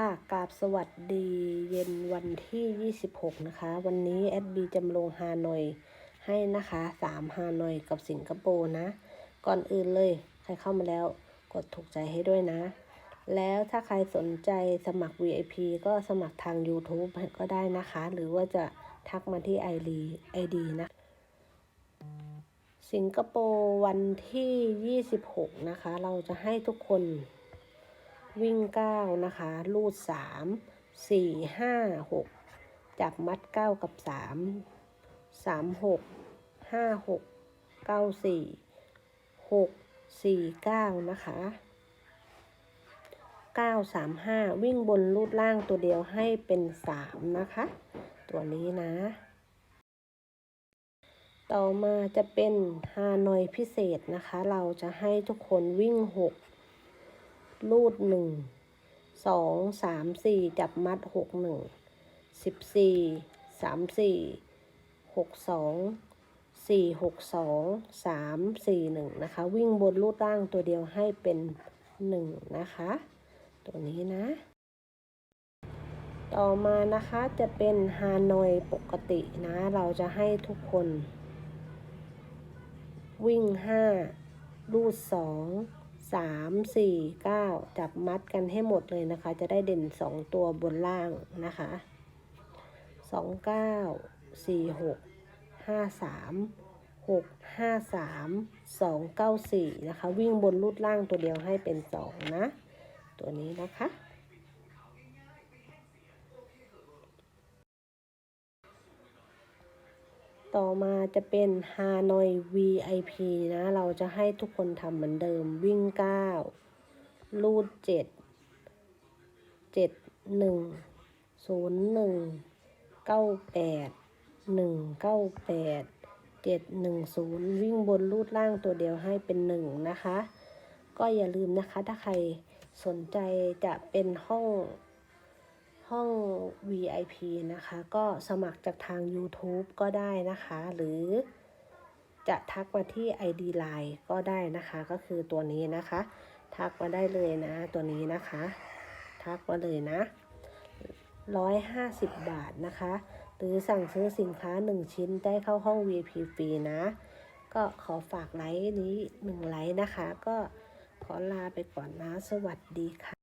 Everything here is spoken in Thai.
ค่ะกราบสวัสดีเย็นวันที่ 26 นะคะ วันนี้แอดบีจำลงฮานอยให้นะคะ 3 ฮานอยกับสิงคโปร์นะ ก่อนอื่นเลย ใครเข้ามาแล้วกดถูกใจให้ด้วยนะ แล้วถ้าใครสนใจสมัคร VIP ก็สมัครทาง YouTube ก็ได้นะคะ หรือว่าจะทักมาที่ ID ID นะ สิงคโปร์วันที่ 26 นะคะ เราจะให้ทุกคน วิ่งเก้านะคะลูดสามสี่ห้าหกจับมัดเก้ากับสามสามหกห้าหกเก้าสี่หกสี่เก้านะคะเก้าสามห้าวิ่งบนลูดล่างตัวเดียวให้เป็นสามนะคะ ตัวนี้นะ ต่อมาจะเป็นฮานอยพิเศษนะคะ เราจะให้ทุกคนวิ่งหก รูดหนึ่งสองสามสี่จับมัดหกหนึ่งสิบสี่สามสี่หกสองสี่หกสองสามสี่หนึ่งนะคะ วิ่งบนรูดล่างตัวเดียวให้เป็นหนึ่งนะคะ ตัวนี้นะ ต่อมานะคะจะเป็นฮานอยปกตินะ เราจะให้ทุกคน วิ่งห้ารูดสอง สามสี่เก้าจับมัดกันให้หมดเลยนะคะ จะได้เด่นสองตัวบนล่างนะคะสองเก้าสี่หกห้าสามหกห้าสามสองเก้าสี่นะคะ วิ่งบนรูดล่างตัวเดียวให้เป็นสองนะ ตัวนี้นะคะ ต่อมาจะเป็นฮานอย VIP นะ เราจะให้ทุกคนทำเหมือนเดิมวิ่ง9ลูด 7 7 1 0 1 9 8 1 9 8 7 1 0 วิ่งบนลูดล่างตัวเดียวให้เป็น 1 นะคะ ก็อย่าลืมนะคะถ้าใครสนใจจะเป็นห้อง VIP นะคะ ก็สมัครจากทาง YouTube ก็ได้นะคะ หรือจะทักมาที่ ID Line ก็ได้นะคะ ก็คือตัวนี้นะคะ ทักมาได้เลยนะ ตัวนี้นะคะ ทักมาเลยนะ150บาทนะคะ หรือสั่งซื้อสินค้า1ชิ้นได้เข้าห้อง VIP ฟรีนะ ก็ขอฝากไลค์นี้1ไลค์นะคะ ก็ขอลาไปก่อนนะ สวัสดีค่ะ